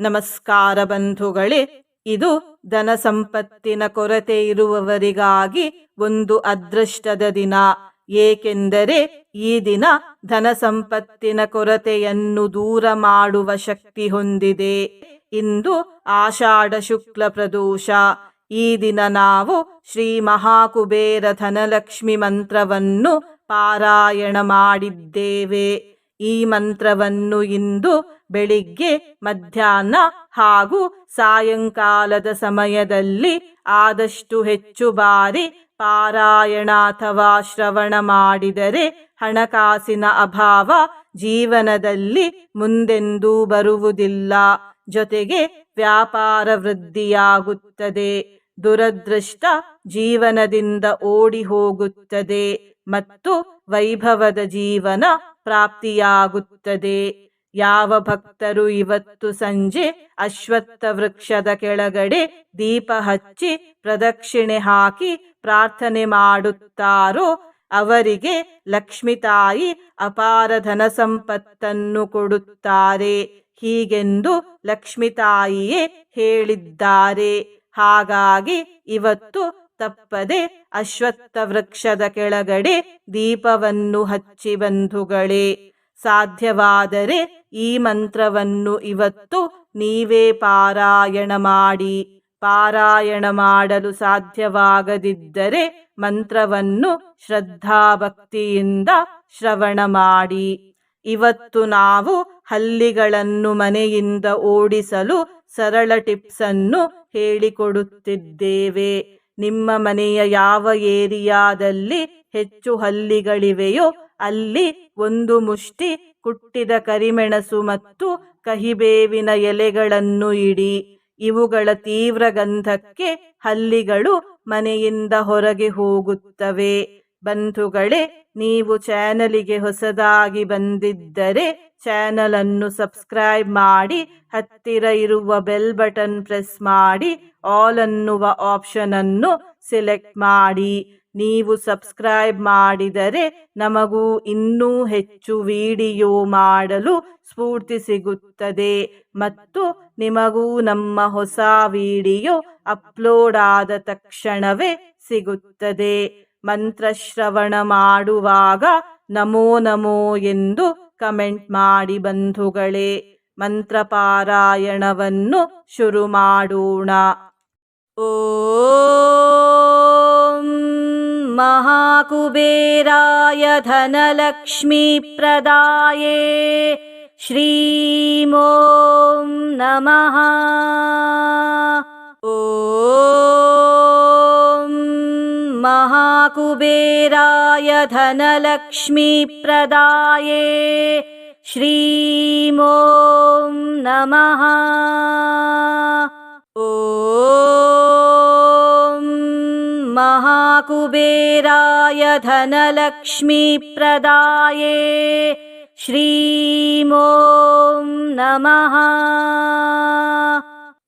ನಮಸ್ಕಾರ ಬಂಧುಗಳೇ, ಇದು ಧನ ಸಂಪತ್ತಿನ ಕೊರತೆ ಇರುವವರಿಗಾಗಿ ಒಂದು ಅದೃಷ್ಟದ ದಿನ. ಏಕೆಂದರೆ ಈ ದಿನ ಧನ ಸಂಪತ್ತಿನ ಕೊರತೆಯನ್ನು ದೂರ ಮಾಡುವ ಶಕ್ತಿ ಹೊಂದಿದೆ. ಇಂದು ಆಷಾಢ ಶುಕ್ಲ ಪ್ರದೋಷ. ಈ ದಿನ ನಾವು ಶ್ರೀ ಮಹಾಕುಬೇರ ಧನಲಕ್ಷ್ಮಿ ಮಂತ್ರವನ್ನು ಪಾರಾಯಣ ಮಾಡಿದ್ದೇವೆ. ಈ ಮಂತ್ರವನ್ನು ಇಂದು ಬೆಳಿಗ್ಗೆ, ಮಧ್ಯಾಹ್ನ ಹಾಗೂ ಸಾಯಂಕಾಲದ ಸಮಯದಲ್ಲಿ ಆದಷ್ಟು ಹೆಚ್ಚು ಬಾರಿ ಪಾರಾಯಣ ಅಥವಾ ಶ್ರವಣ ಮಾಡಿದರೆ ಹಣಕಾಸಿನ ಅಭಾವ ಜೀವನದಲ್ಲಿ ಮುಂದೆಂದೂ ಬರುವುದಿಲ್ಲ. ಜೊತೆಗೆ ವ್ಯಾಪಾರ ವೃದ್ಧಿಯಾಗುತ್ತದೆ. ದುರದೃಷ್ಟ ಜೀವನದಿಂದ ಓಡಿ ಹೋಗುತ್ತದೆ ಮತ್ತು ವೈಭವದ ಜೀವನ ಪ್ರಾಪ್ತಿಯಾಗುತ್ತದೆ. ಯಾವ ಭಕ್ತರು ಇವತ್ತು ಸಂಜೆ ಅಶ್ವತ್ಥ ವೃಕ್ಷದ ಕೆಳಗಡೆ ದೀಪ ಹಚ್ಚಿ ಪ್ರದಕ್ಷಿಣೆ ಹಾಕಿ ಪ್ರಾರ್ಥನೆ ಮಾಡುತ್ತಾರೋ ಅವರಿಗೆ ಲಕ್ಷ್ಮಿ ತಾಯಿ ಅಪಾರ ಧನ ಸಂಪತ್ತನ್ನು ಕೊಡುತ್ತಾರೆ. ಹೀಗೆಂದು ಲಕ್ಷ್ಮಿ ತಾಯಿಯೇ ಹೇಳಿದ್ದಾರೆ. ಹಾಗಾಗಿ ಇವತ್ತು ತಪ್ಪದೆ ಅಶ್ವತ್ಥ ವೃಕ್ಷದ ಕೆಳಗಡೆ ದೀಪವನ್ನು ಹಚ್ಚಿ ಬಂಧುಗಳೇ. ಸಾಧ್ಯವಾದರೆ ಈ ಮಂತ್ರವನ್ನು ಇವತ್ತು ನೀವೇ ಪಾರಾಯಣ ಮಾಡಿ. ಪಾರಾಯಣ ಮಾಡಲು ಸಾಧ್ಯವಾಗದಿದ್ದರೆ ಮಂತ್ರವನ್ನು ಶ್ರದ್ಧಾಭಕ್ತಿಯಿಂದ ಶ್ರವಣ ಮಾಡಿ. ಇವತ್ತು ನಾವು ಹಲ್ಲಿಗಳನ್ನು ಮನೆಯಿಂದ ಓಡಿಸಲು ಸರಳ ಟಿಪ್ಸ್ ಅನ್ನು ಹೇಳಿಕೊಡುತ್ತಿದ್ದೇವೆ. ನಿಮ್ಮ ಮನೆಯ ಯಾವ ಏರಿಯಾದಲ್ಲಿ ಹೆಚ್ಚು ಹಲ್ಲಿಗಳಿವೆಯೋ ಅಲ್ಲಿ ಒಂದು ಮುಷ್ಟಿ ಕುಟ್ಟಿದ ಕರಿಮೆಣಸು ಮತ್ತು ಕಹಿಬೇವಿನ ಎಲೆಗಳನ್ನು ಇಡಿ. ಇವುಗಳ ತೀವ್ರ ಗಂಧಕ್ಕೆ ಹಲ್ಲಿಗಳು ಮನೆಯಿಂದ ಹೊರಗೆ ಹೋಗುತ್ತವೆ. ಬಂಧುಗಳೇ, ನೀವು ಚಾನಲಿಗೆ ಹೊಸದಾಗಿ ಬಂದಿದ್ದರೆ ಚಾನಲ್ ಅನ್ನು ಸಬ್ಸ್ಕ್ರೈಬ್ ಮಾಡಿ, ಹತ್ತಿರ ಇರುವ ಬೆಲ್ ಬಟನ್ ಪ್ರೆಸ್ ಮಾಡಿ, ಆಲ್ ಅನ್ನುವ ಆಪ್ಷನ್ ಅನ್ನು ಸೆಲೆಕ್ಟ್ ಮಾಡಿ. ನೀವು ಸಬ್ಸ್ಕ್ರೈಬ್ ಮಾಡಿದರೆ ನಮಗೂ ಇನ್ನೂ ಹೆಚ್ಚು ವಿಡಿಯೋ ಮಾಡಲು ಸ್ಫೂರ್ತಿ ಸಿಗುತ್ತದೆ. ಮತ್ತು ನಿಮಗೂ ನಮ್ಮ ಹೊಸ ವಿಡಿಯೋ ಅಪ್ಲೋಡ್ ಆದ ತಕ್ಷಣವೇ ಸಿಗುತ್ತದೆ. ಮಂತ್ರಶ್ರವಣ ಮಾಡುವಾಗ ನಮೋ ನಮೋ ಎಂದು ಕಮೆಂಟ್ ಮಾಡಿ ಬಂಧುಗಳೇ, ಮಂತ್ರಪಾರಾಯಣವನ್ನು ಶುರು ಮಾಡೋಣ. ಓಂ महाकुबेराय धनलक्ष्मीप्रदाये श्रीमो नमः। ॐ महाकुबेराय धनलक्ष्मीप्रदाये श्रीमो नमः। ॐ महाकुबेराय धनलक्ष्मीप्रदाये श्रीमो नमः।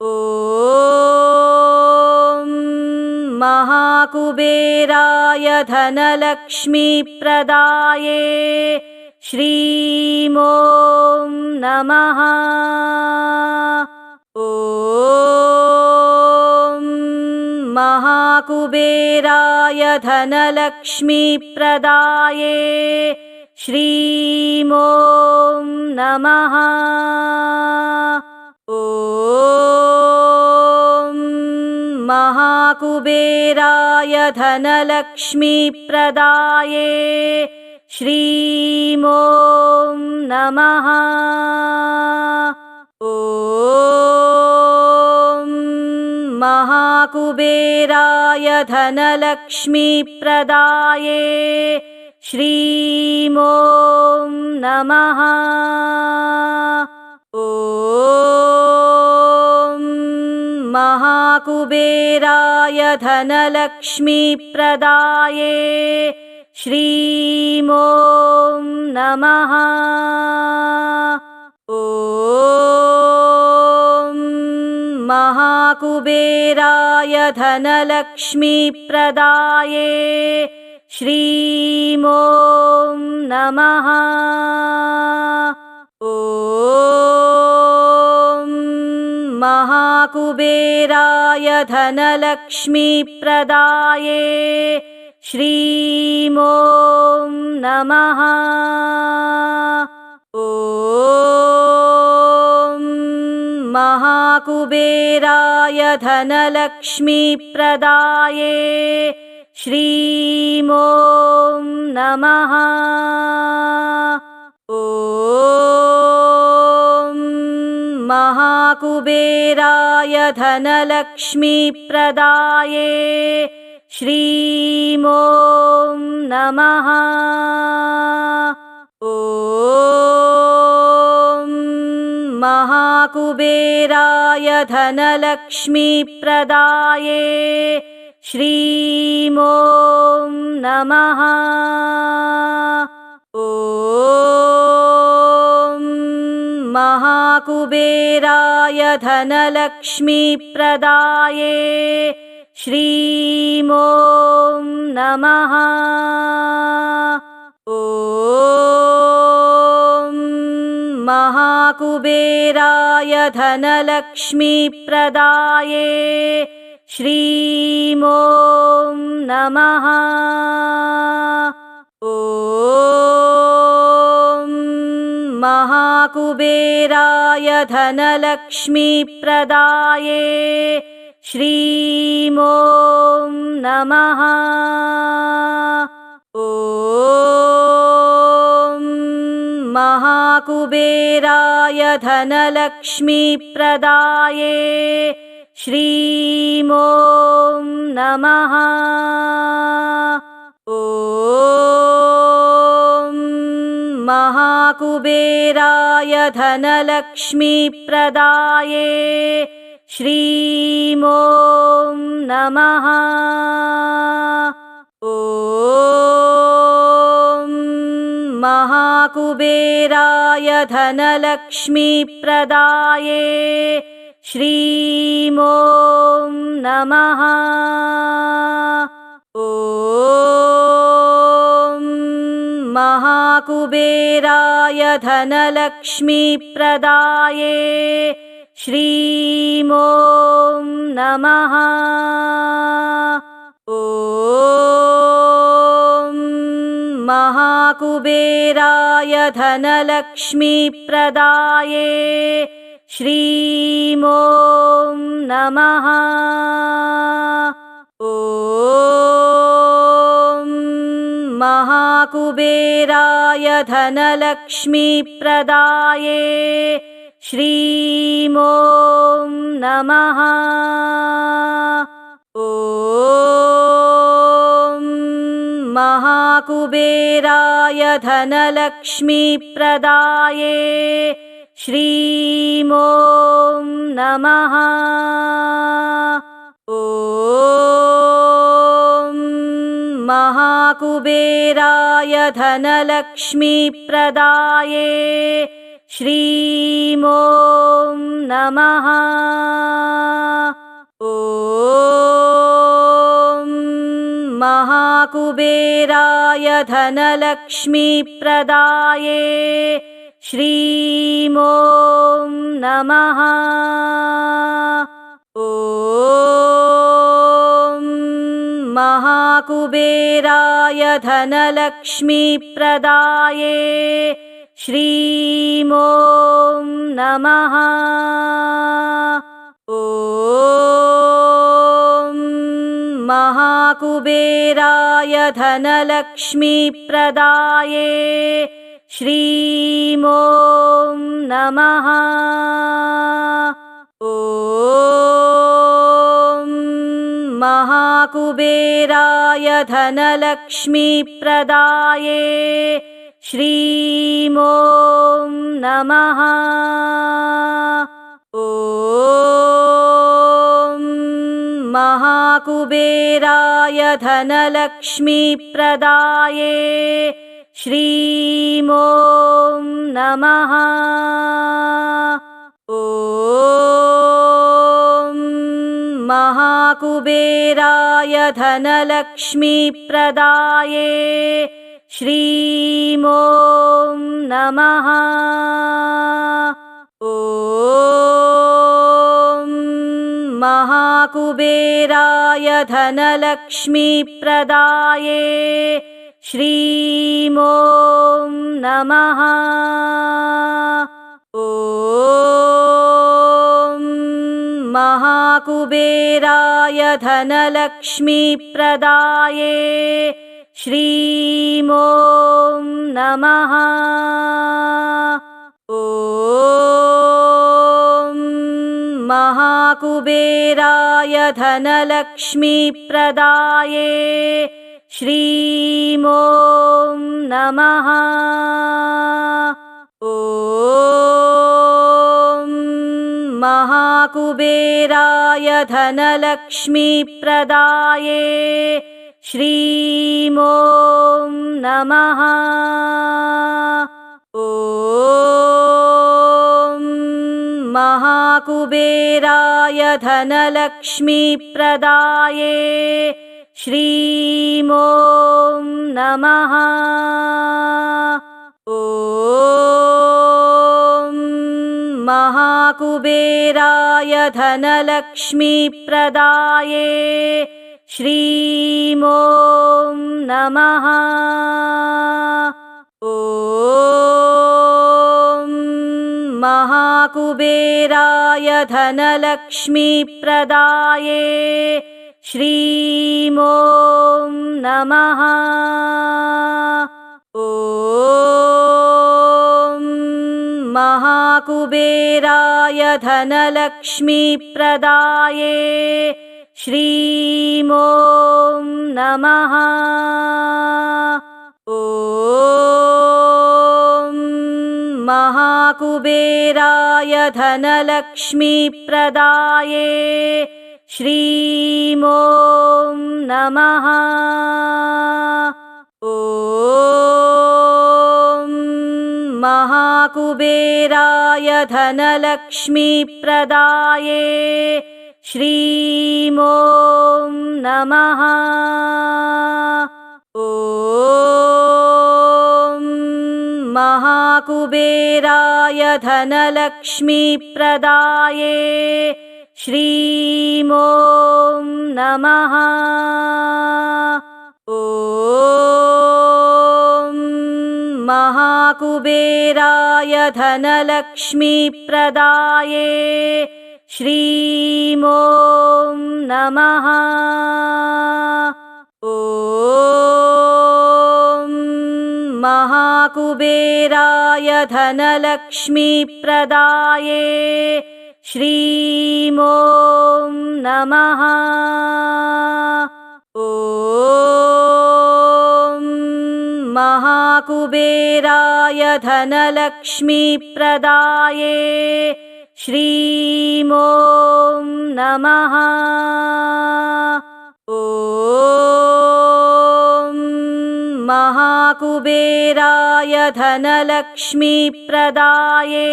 ॐ महाकुबेराय धनलक्ष्मीप्रदाये श्रीमो नमः। ॐ महाकुबेराय धनलक्ष्मीप्रदाये श्रीमो नमः। ॐ महाकुबेराय धनलक्ष्मीप्रदाये नमः। ॐ महाकुबेराय धनलक्ष्मीप्रदाये श्रीमो नमः। ॐ महाकुबेराय धनलक्ष्मीप्रदाये श्रीमो नमः। ॐ महाकुबेराय धनलक्ष्मीप्रदाये श्रीमो नमः। ॐ महाकुबेराय धनलक्ष्मीप्रदाये श्रीं ॐ नमः। ॐ महाकुबेराय धनलक्ष्मीप्रदाये श्रीं नमः। ॐ महाकुबेराय धनलक्ष्मीप्रदाये श्रीं नमः। ॐ महाकुबेराय धनलक्ष्मीप्रदाये श्रीं नमः। ॐ महाकुबेराय धनलक्ष्मीप्रदाये श्रीं नमः। ॐ महाकुबेराय धनलक्ष्मीप्रदाये श्रीं नमः। ॐ महाकुबेराय धनलक्ष्मीप्रदाये श्रीं नमः। ॐ महाकुबेराय धनलक्ष्मीप्रदाये श्रीं नमः। ॐ महाकुबेराय धनलक्ष्मीप्रदाये श्रीं ॐ नमः। ॐ महाकुबेराय धनलक्ष्मीप्रदाये श्रीं ॐ नमः। ॐ महाकुबेराय धनलक्ष्मीप्रदाये श्रीं ॐ नमः। ॐ महाकुबेराय धनलक्ष्मीप्रदाये श्रीं ॐ नमः। ॐ महाकुबेराय धनलक्ष्मीप्रदाये श्रीं ॐ नमः महाकुबेराय धनलक्ष्मीप्रदाये श्रीं नमः। ॐ महाकुबेराय धनलक्ष्मीप्रदाये श्रीं ॐ नमः महाकुबेराय धनलक्ष्मीप्रदाये श्रीं ॐ नमः। ॐ महाकुबेराय धनलक्ष्मीप्रदाये श्रीं ॐ नमः महाकुबेराय धनलक्ष्मीप्रदाये श्रीं ॐ नमः। ॐ महाकुबेराय धनलक्ष्मीप्रदाये श्रीं ॐ नमः। ॐ महाकुबेराय धनलक्ष्मीप्रदाये श्रीं नमः। ॐ महाकुबेराय धनलक्ष्मीप्रदाये श्रीं नमः। ॐ महाकुबेराय धनलक्ष्मीप्रदाये श्रीं ॐ नमः। ॐ महाकुबेराय धनलक्ष्मीप्रदाये श्रीं ॐ नमः। ॐ महाकुबेराय धनलक्ष्मीप्रदाये श्रीं ॐ नमः। ॐ महाकुबेराय धनलक्ष्मीप्रदाये श्रीं ॐ नमः। ॐ महाकुबेराय धनलक्ष्मीप्रदाये श्रीं नमः। ॐ महाकुबेराय धनलक्ष्मीप्रदाये श्रीं ॐ नमः महाकुबेराय धनलक्ष्मीप्रदाये श्रीं ॐ नमः। ॐ महाकुबेराय धनलक्ष्मीप्रदाये श्रीं ॐ नमः। ॐ महाकुबेराय धनलक्ष्मीप्रदाये श्रीं नमः। ॐ महाकुबेराय धनलक्ष्मीप्रदाये श्रीं नमः। ॐ महाकुबेराय धनलक्ष्मीप्रदाये श्रीं नमः। ॐ महाकुबेराय धनलक्ष्मीप्रदाये श्रीं नमः महाकुबेराय धनलक्ष्मीप्रदाये श्रीं ॐ नमः। ॐ महाकुबेराय धनलक्ष्मीप्रदाये श्रीं ॐ नमः। ॐ महाकुबेराय धनलक्ष्मीप्रदाये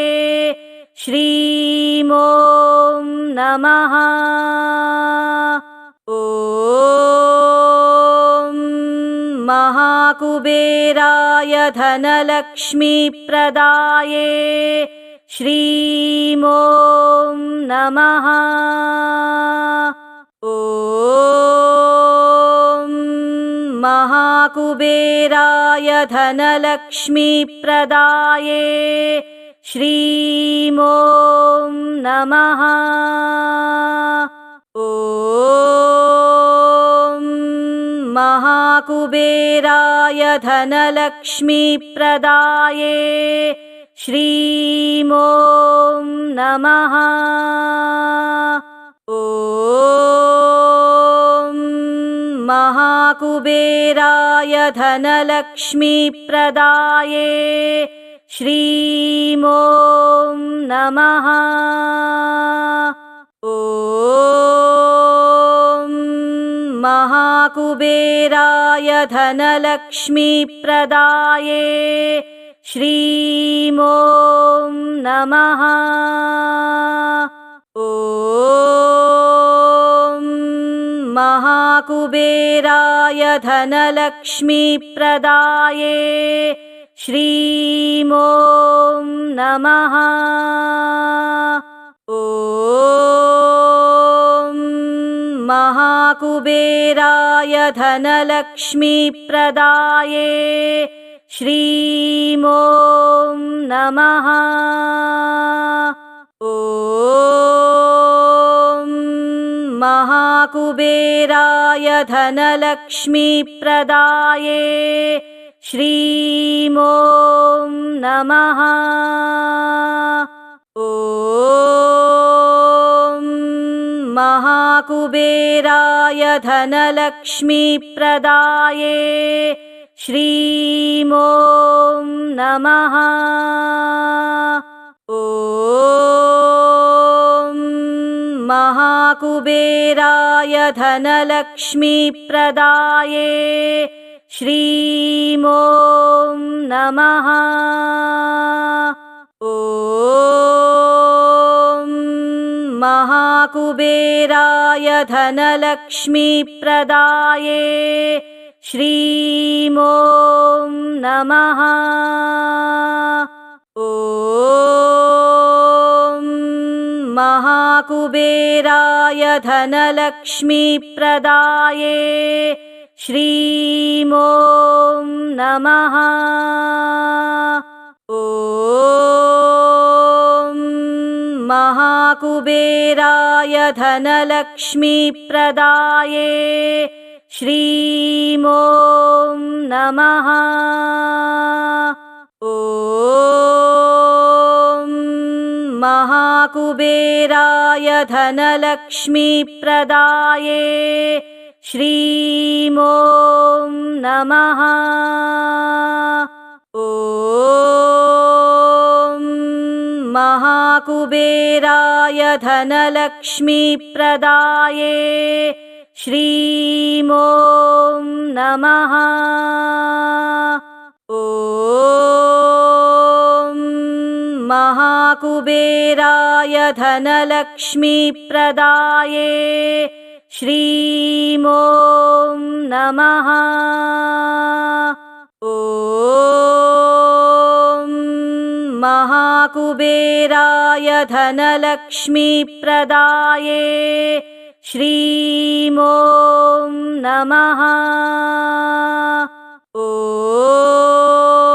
श्रीं ॐ नमः। ॐ महाकुबेराय धनलक्ष्मीप्रदाये श्रीं ॐ नमः। ॐ महाकुबेराय धनलक्ष्मीप्रदाये श्रीं नमः। ॐ महाकुबेराय धनलक्ष्मीप्रदाये श्रीं नमः। ॐ महाकुबेराय धनलक्ष्मीप्रदाये श्रीं ॐ नमः। ॐ महाकुबेराय धनलक्ष्मीप्रदाये श्रीं ॐ नमः। ॐ महाकुबेराय धनलक्ष्मीप्रदाये श्रीं ॐ नमः। ॐ महाकुबेराय धनलक्ष्मीप्रदाये श्रीं ॐ नमः महाकुबेराय धनलक्ष्मीप्रदाये श्रीं नमः। ॐ महाकुबेराय धनलक्ष्मीप्रदाये श्रीं ॐ नमः महाकुबेराय धनलक्ष्मीप्रदाये श्रीं नमः। ॐ महाकुबेराय धनलक्ष्मीप्रदाये श्रीं ॐ नमः महाकुबेराय धनलक्ष्मीप्रदाये श्रीं ॐ नमः। ॐ महाकुबेराय धनलक्ष्मीप्रदाये श्रीं ॐ नमः। ॐ महाकुबेराय धनलक्ष्मीप्रदाये श्रीं नमः। ॐ महाकुबेराय धनलक्ष्मीप्रदाये श्रीं ॐ नमः महाकुबेराय धनलक्ष्मीप्रदाये श्रीं नमः। ॐ महाकुबेराय धनलक्ष्मीप्रदाये श्रीं नमः। ॐ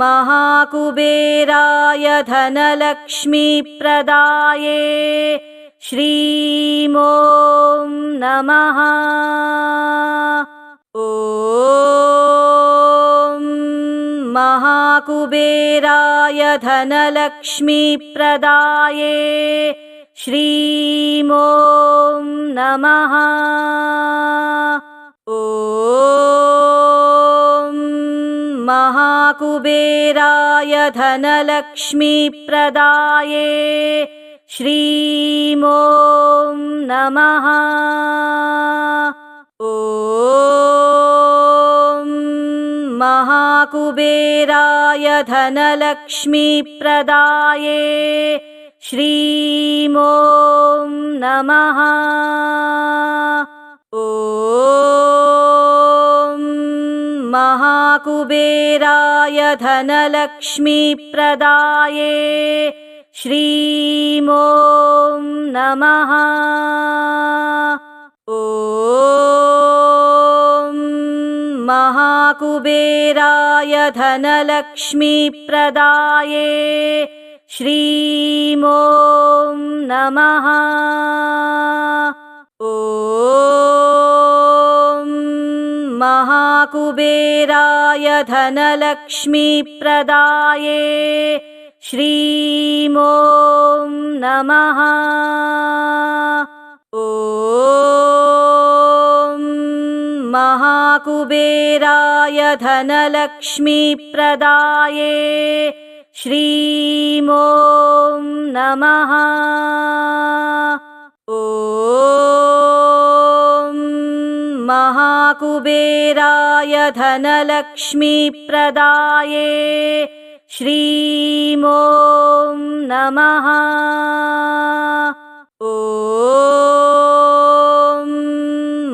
महाकुबेराय धनलक्ष्मीप्रदाये श्रीं ॐ नमः। ॐ महाकुबेराय धनलक्ष्मीप्रदाये श्रीं ॐ नमः। ॐ महाकुबेराय धनलक्ष्मीप्रदाये श्रीं नमः। ॐ महाकुबेराय धनलक्ष्मीप्रदाये श्रीं नमः। ॐ महाकुबेराय धनलक्ष्मीप्रदाये श्रीं ॐ नमः। ॐ महाकुबेराय धनलक्ष्मीप्रदाये श्रीं ॐ नमः। ॐ महाकुबेराय धनलक्ष्मीप्रदाये श्रीं ॐ नमः। ॐ महाकुबेराय धनलक्ष्मीप्रदाये श्रीं ॐ नमः। ॐ महाकुबेराय धनलक्ष्मीप्रदाये श्रीं नमः। ॐ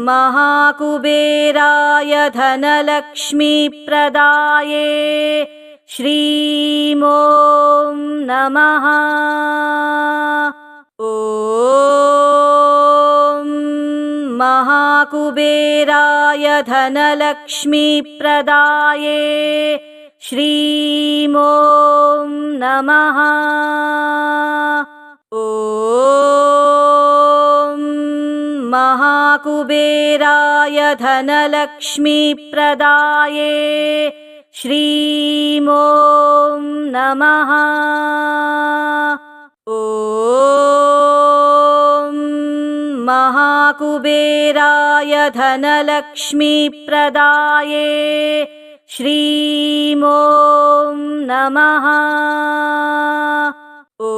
महाकुबेराय धनलक्ष्मीप्रदाये श्रीं ॐ नमः महाकुबेराय धनलक्ष्मीप्रदाये श्रीं ॐ नमः। ॐ महाकुबेराय धनलक्ष्मीप्रदाये श्रीं ॐ नमः। ॐ महाकुबेराय धनलक्ष्मीप्रदाये श्रीं ॐ नमः। ॐ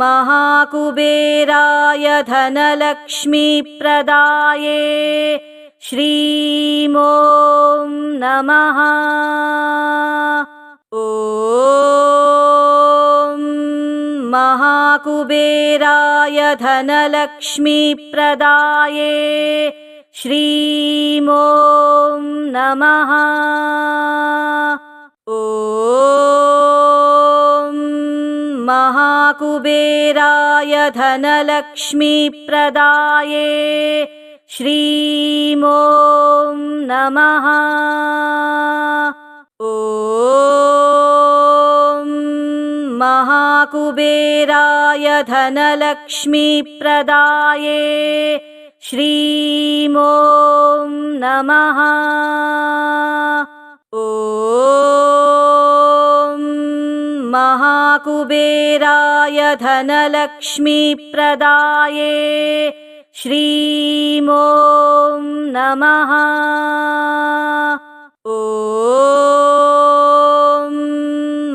महाकुबेराय धनलक्ष्मीप्रदाये श्रीं ॐ नमः। ॐ महाकुबेराय धनलक्ष्मीप्रदाये श्रीं नमः। ॐ महाकुबेराय धनलक्ष्मीप्रदाये श्रीं नमः। ॐ महाकुबेराय धनलक्ष्मीप्रदाये श्रीं ॐ नमः। ॐ महाकुबेराय धनलक्ष्मीप्रदाये श्रीं ॐ नमः। ॐ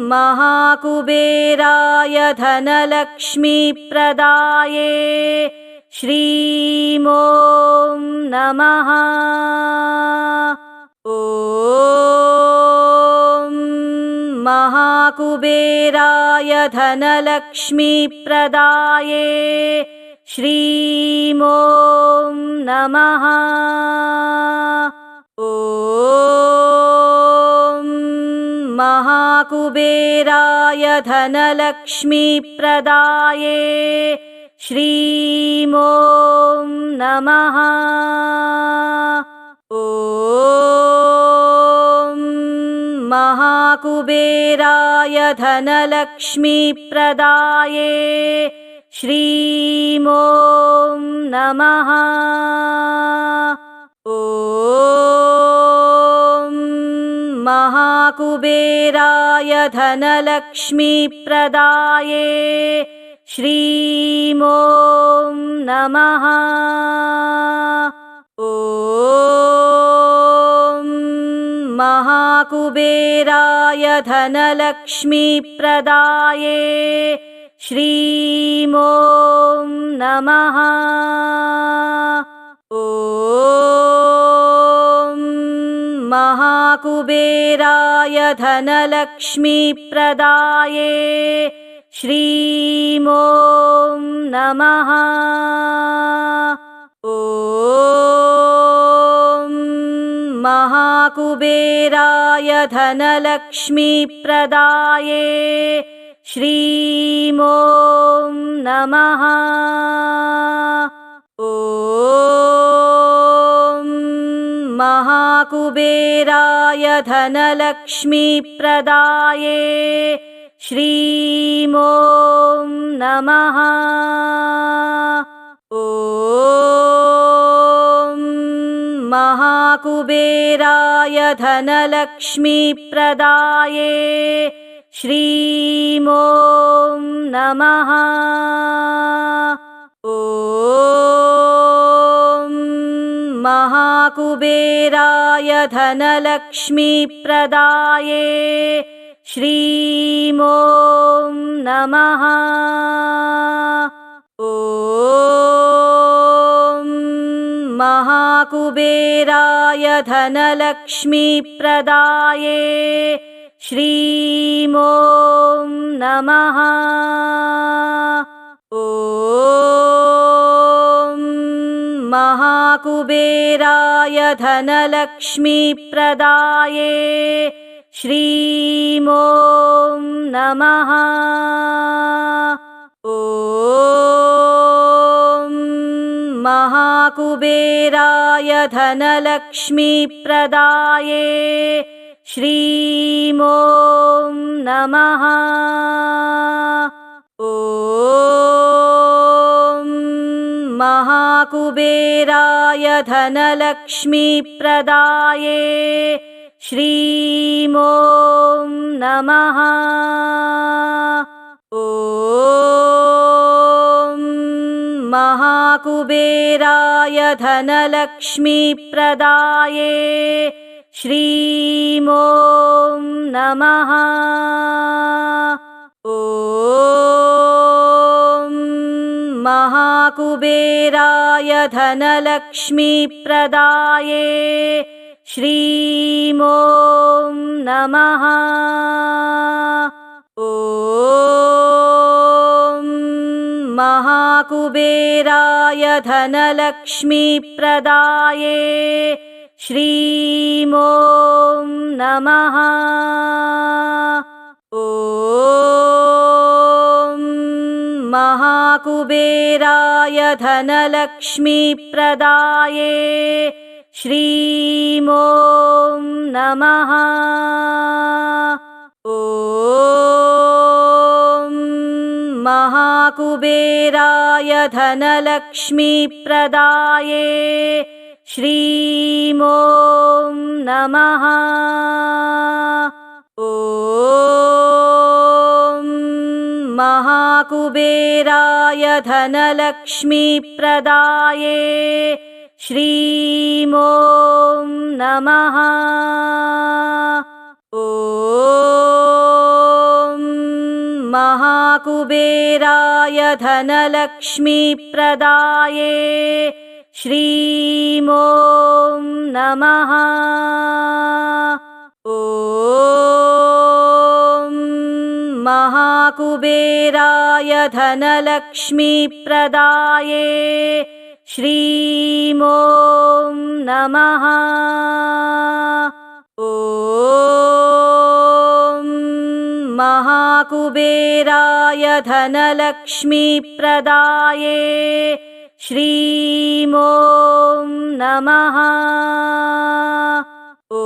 महाकुबेराय धनलक्ष्मीप्रदाये श्रीं नमः। ॐ महाकुबेराय धनलक्ष्मीप्रदाये श्रीं नमः महाकुबेराय धनलक्ष्मीप्रदाये श्रीं नमः। ॐ महाकुबेराय धनलक्ष्मीप्रदाये श्रीं ॐ नमः महाकुबेराय धनलक्ष्मीप्रदाये श्रीं ॐ नमः। ॐ महाकुबेराय धनलक्ष्मीप्रदाये श्रीं ॐ नमः महाकुबेराय धनलक्ष्मीप्रदाये श्रीं ॐ नमः। ॐ महाकुबेराय धनलक्ष्मीप्रदाये श्रीं ॐ नमः। ॐ महाकुबेराय धनलक्ष्मीप्रदाये श्रीं नमः। ॐ महाकुबेराय धनलक्ष्मीप्रदाये श्रीं ॐ नमः महाकुबेराय धनलक्ष्मीप्रदाये श्रीं ॐ नमः। ॐ महाकुबेराय धनलक्ष्मीप्रदाये श्रीं ॐ नमः। ॐ महाकुबेराय धनलक्ष्मीप्रदाये श्रीं ॐ नमः। ॐ महाकुबेराय धनलक्ष्मीप्रदाये श्रीं ॐ नमः महाकुबेराय धनलक्ष्मीप्रदाये श्रीं नमः। ॐ महाकुबेराय धनलक्ष्मीप्रदाये श्रीं ॐ नमः। ॐ महाकुबेराय धनलक्ष्मीप्रदाये श्रीं ॐ नमः। ॐ महाकुबेराय धनलक्ष्मीप्रदाये श्रीं ॐ नमः। ॐ महाकुबेराय धनलक्ष्मीप्रदाये श्रीं ॐ नमः। ॐ महाकुबेराय धनलक्ष्मीप्रदाये श्रीं ॐ नमः। ॐ महाकुबेराय धनलक्ष्मीप्रदाये श्रीं नमः। ॐ महाकुबेराय धनलक्ष्मीप्रदाये श्रीं नमः। ॐ महाकुबेराय धनलक्ष्मीप्रदाये श्रीं नमः। ॐ महाकुबेराय धनलक्ष्मीप्रदाये श्रीं ॐ नमः। ॐ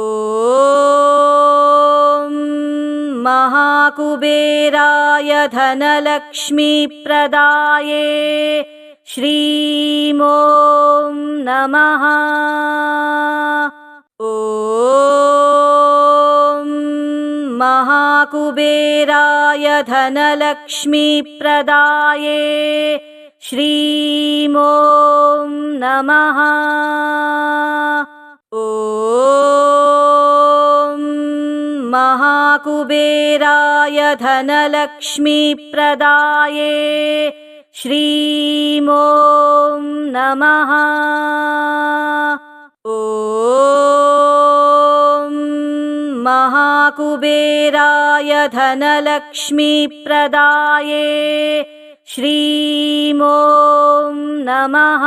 महाकुबेराय धनलक्ष्मीप्रदाये श्रीं ॐ नमः। ॐ महाकुबेराय धनलक्ष्मीप्रदाये श्रीं ॐ नमः। ॐ महाकुबेराय धनलक्ष्मीप्रदाये श्रीं नमः। ॐ महाकुबेराय धनलक्ष्मीप्रदाये श्रीं नमः